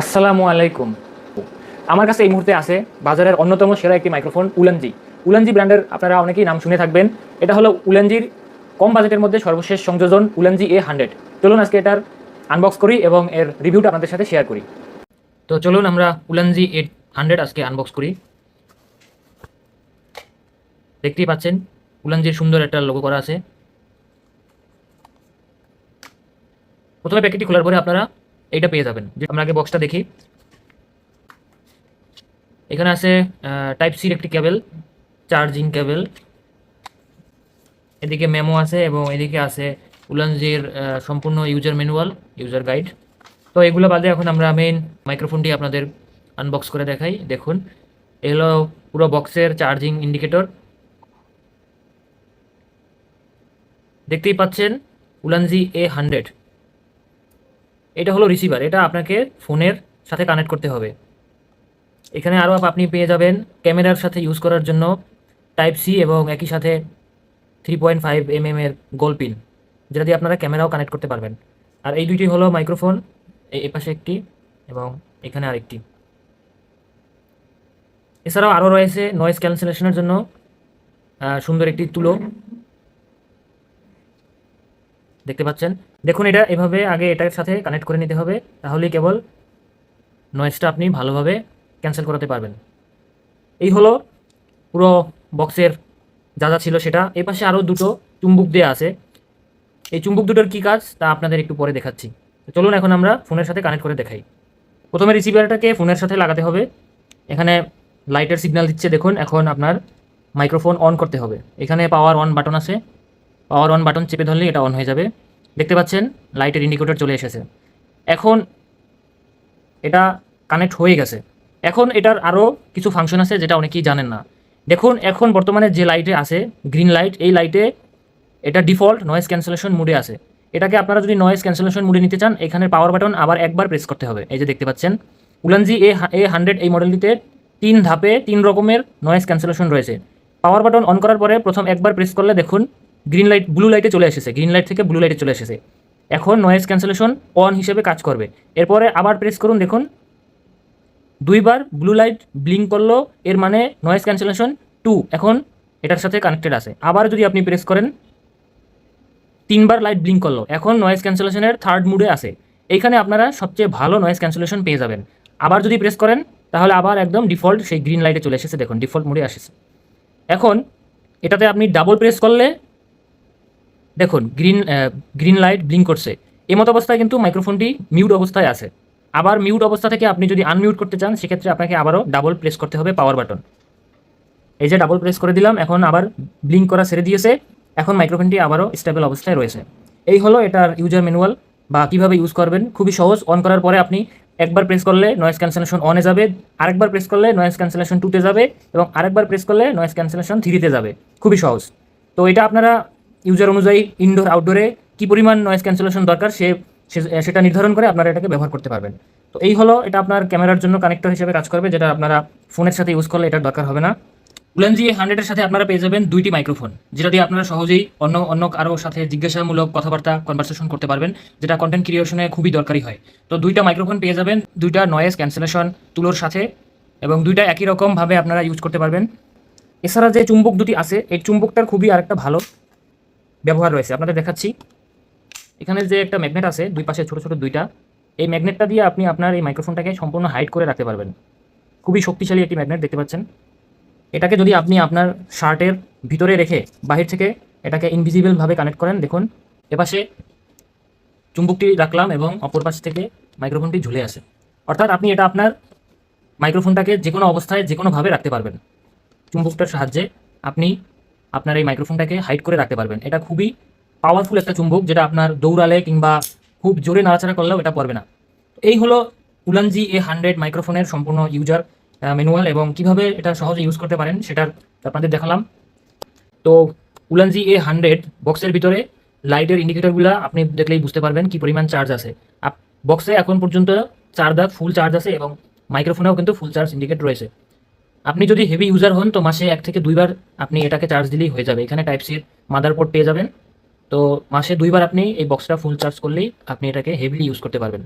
আসসালামু আলাইকুম। আমার কাছে এই মুহূর্তে আছে বাজারের অন্যতম সেরা একটি মাইক্রোফোন উলানজি। উলানজি ব্র্যান্ডের আপনারা অনেকেই নাম শুনে থাকবেন। এটা হলো উলানজির কম বাজেটের মধ্যে সর্বশেষ সংযোজন, উলানজি এ হান্ড্রেড চলুন আজকে এটার আনবক্স করি এবং এর রিভিউটা আপনাদের সাথে শেয়ার করি। তো চলুন আমরা উলানজি এইট হান্ড্রেড আজকে আনবক্স করি। দেখতেই পাচ্ছেন, উলানজির সুন্দর একটা লোগো করা আছে। প্রথমে প্যাকেটটি খোলার পরে আপনারা এইটা পেয়ে যাবেন। যে আমরা আগে বক্সটা দেখি। এখানে আছে টাইপ সির একটি কেবল চার্জিং কেবল এদিকে মেমো আছে এবং এদিকে আছে উলানজির সম্পূর্ণ ইউজার ম্যানুয়াল ইউজার গাইড তো এগুলো বাদে এখন আমরা মেইন মাইক্রোফোনটি আপনাদের আনবক্স করে দেখাই। দেখুন এগুলো পুরো বক্সের চার্জিং ইন্ডিকেটর দেখতেই পাচ্ছেন, উলানজি এ হান্ড্রেড এটা হলো রিসিভার এটা আপনাকে ফোনের সাথে কানেক্ট করতে হবে। এখানে আরও আপনি পেয়ে যাবেন ক্যামেরার সাথে ইউজ করার জন্য টাইপ সি এবং একই সাথে three point five M M এর গোল পিন যেটা দিয়ে আপনারা ক্যামেরাও কানেক্ট করতে পারবেন। আর এই দুইটি হলো মাইক্রোফোন এই পাশে একটি এবং এখানে আরেকটি। এছাড়াও আরও রয়েছে নয়েজ ক্যান্সেলেশনের জন্য সুন্দর একটি তুলো। দেখতে পাচ্ছেন? দেখুন এটা, এভাবে আগে এটার সাথে কানেক্ট করে নিতে হবে, তাহলেই কেবল নয়েজটা আপনি ভালোভাবে ক্যান্সেল করাতে পারবেন। এই হলো পুরো বক্সের যা যা ছিল সেটা। এ পাশে আরও দুটো চুম্বুক দেওয়া আছে। এই চুম্বুক দুটোর কী কাজ? তা আপনাদের একটু পরে দেখাচ্ছি। চলুন এখন আমরা ফোনের সাথে কানেক্ট করে দেখাই। প্রথমে রিসিভারটাকে ফোনের সাথে লাগাতে হবে। এখানে লাইটের সিগন্যাল দিচ্ছে, দেখুন। এখন আপনার মাইক্রোফোন অন করতে হবে। এখানে পাওয়ার অন বাটন আছে। পাওয়ার অন বাটন চেপে ধরলেই এটা অন হয়ে যাবে। দেখতে পাচ্ছেন লাইটের ইন্ডিকেটর চলে এসেছে। এখন এটা কানেক্ট হয়ে গেছে। এখন এটার আরও কিছু ফাংশন আছে যেটা অনেকেই জানেন না। দেখুন, এখন বর্তমানে যে লাইটে আছে গ্রিন লাইট এই লাইটে এটা ডিফল্ট নয়েজ ক্যান্সেলেশন মুডে আছে। এটাকে আপনারা যদি নয়েজ ক্যান্সেলেশন মুডে নিতে চান, এখানে পাওয়ার বাটন আবার একবার প্রেস করতে হবে। এই যে দেখতে পাচ্ছেন, উলানজি এ এ হান্ড্রেড এই মডেলটিতে তিন ধাপে তিন রকমের নয়েজ ক্যান্সেলেশন রয়েছে। পাওয়ার বাটন অন করার পরে প্রথম একবার প্রেস করলে দেখুন গ্রিন লাইট ব্লু লাইটে চলে এসেছে। গ্রিন লাইট থেকে ব্লু লাইটে চলে এসেছে। এখন নয়েজ ক্যান্সেলেশন অন হিসেবে কাজ করবে। এরপরে আবার প্রেস করুন, দেখুন। দুইবার ব্লু লাইট ব্লিঙ্ক করল, এর মানে নয়েজ ক্যান্সেলেশন টু এখন এটার সাথে কানেক্টেড আছে। আবার যদি আপনি প্রেস করেন, তিনবার লাইট ব্লিঙ্ক করল। এখন নয়েজ ক্যান্সেলেশনের থার্ড মুডে আছে। এইখানে আপনারা সবচেয়ে ভালো নয়েজ ক্যান্সেলেশন পেয়ে যাবেন। আবার যদি প্রেস করেন, তাহলে আবার একদম ডিফল্ট সেই গ্রিন লাইটে চলে এসেছে। দেখুন ডিফল্ট মুডে আসেছে। এখন এটাতে আপনি ডাবল প্রেস করলে দেখুন গ্রিন গ্রিন লাইট ব্লিঙ্ক করছে। এই মতো অবস্থায় কিন্তু মাইক্রোফোনটি মিউট অবস্থায় আছে। আবার মিউট অবস্থা থেকে আপনি যদি আনমিউট করতে চান, সেক্ষেত্রে আপনাকে আবারও ডাবল প্রেস করতে হবে পাওয়ার বাটন এই যে ডাবল প্রেস করে দিলাম, এখন আবার ব্লিঙ্ক করা ছেড়ে দিয়েছে। এখন মাইক্রোফোনটি আবারও স্টেবল অবস্থায় রয়েছে। এই হলো এটার ইউজার ম্যানুয়াল বা কীভাবে ইউজ করবেন। খুবই সহজ অন করার পরে আপনি একবার প্রেস করলে নয়েজ ক্যান্সেলেশন অনে যাবে, আরেকবার প্রেস করলে নয়েজ ক্যান্সেলেশন টুতে যাবে এবং আরেকবার প্রেস করলে নয়েজ ক্যান্সেলেশন থ্রিতে যাবে। খুবই সহজ। তো এটা আপনারা ইউজার অনুযায়ী ইনডোর আউটডোরে কী পরিমাণ নয়েজ ক্যান্সেলেশন দরকার সে সেটা নির্ধারণ করে আপনারা এটাকে ব্যবহার করতে পারবেন। তো এই হলো, এটা আপনার ক্যামেরার জন্য কানেক্টর হিসেবে কাজ করবে, যেটা আপনারা ফোনের সাথে ইউজ করলে এটার দরকার হবে না। উলেনজি হান্ড্রেডের সাথে আপনারা পেয়ে যাবেন দুইটি মাইক্রোফোন যেটা দিয়ে আপনারা সহজেই অন্য অন্য কারও সাথে জিজ্ঞাসামূলক কথাবার্তা কনভারসেশন করতে পারবেন, যেটা কন্টেন্ট ক্রিয়েশনে খুবই দরকারি হয়। তো দুইটা মাইক্রোফোন পেয়ে যাবেন, দুইটা নয়েজ ক্যান্সেলেশন তুলোর সাথে, এবং দুইটা একই রকমভাবে আপনারা ইউজ করতে পারবেন। এছাড়া যে চুম্বক দুটি আছে, এই চুম্বকটার খুবই আরেকটা ভালো ব্যবহার রয়েছে। আপনাদের দেখাচ্ছি। এখানে যে একটা ম্যাগনেট আছে, দুই পাশে ছোট ছোট দুইটা, এই ম্যাগনেটটা দিয়ে আপনি আপনার এই মাইক্রোফোনটাকে সম্পূর্ণ হাইড করে রাখতে পারবেন। খুবই শক্তিশালী একটি ম্যাগনেট দেখতে পাচ্ছেন। এটাকে যদি আপনি আপনার শার্টের ভিতরে রেখে বাহির থেকে এটাকে ইনভিজিবলভাবে কানেক্ট করেন, দেখুন, এপাশে চুম্বকটি রাখলাম এবং অপর পাশ থেকে মাইক্রোফোনটি ঝুলে আসে অর্থাৎ আপনি এটা আপনার মাইক্রোফোনটাকে যে কোনো অবস্থায় যে কোনোভাবে রাখতে পারবেন। চুম্বকটার সাহায্যে আপনি আপনার এই মাইক্রোফোনটাকে হাইড করে রাখতে পারবেন। এটা খুবই পাওয়ারফুল একটা চুম্বক, যেটা আপনার দৌড়ালে কিংবা খুব জোরে নাড়াচাড়া করলেও এটা পড়বে না। এই হলো উলানজি এ হান্ড্রেড মাইক্রোফোনের সম্পূর্ণ ইউজার ম্যানুয়াল এবং কীভাবে এটা সহজে ইউজ করতে পারেন সেটার আপনাদের দেখালাম। তো উলানজি এ হান্ড্রেড বক্সের ভিতরে লাইটের ইন্ডিকেটরগুলো আপনি দেখলেই বুঝতে পারবেন কি পরিমাণ চার্জ আছে। বক্সে এখন পর্যন্ত চার ফুল চার্জ আছে এবং মাইক্রোফোনেও কিন্তু ফুল চার্জ ইন্ডিকেট রয়েছে। আপনি যদি হেভি ইউজার হন, তো মাসে এক থেকে দুইবার আপনি এটাকে চার্জ দিলেই হয়ে যাবে। এখানে টাইপ সির মাদারবোর্ড পেয়ে যাবেন। তো মাসে দুইবার আপনি এই বক্সটা ফুল চার্জ করলেই আপনি এটাকে হেভিলি ইউজ করতে পারবেন।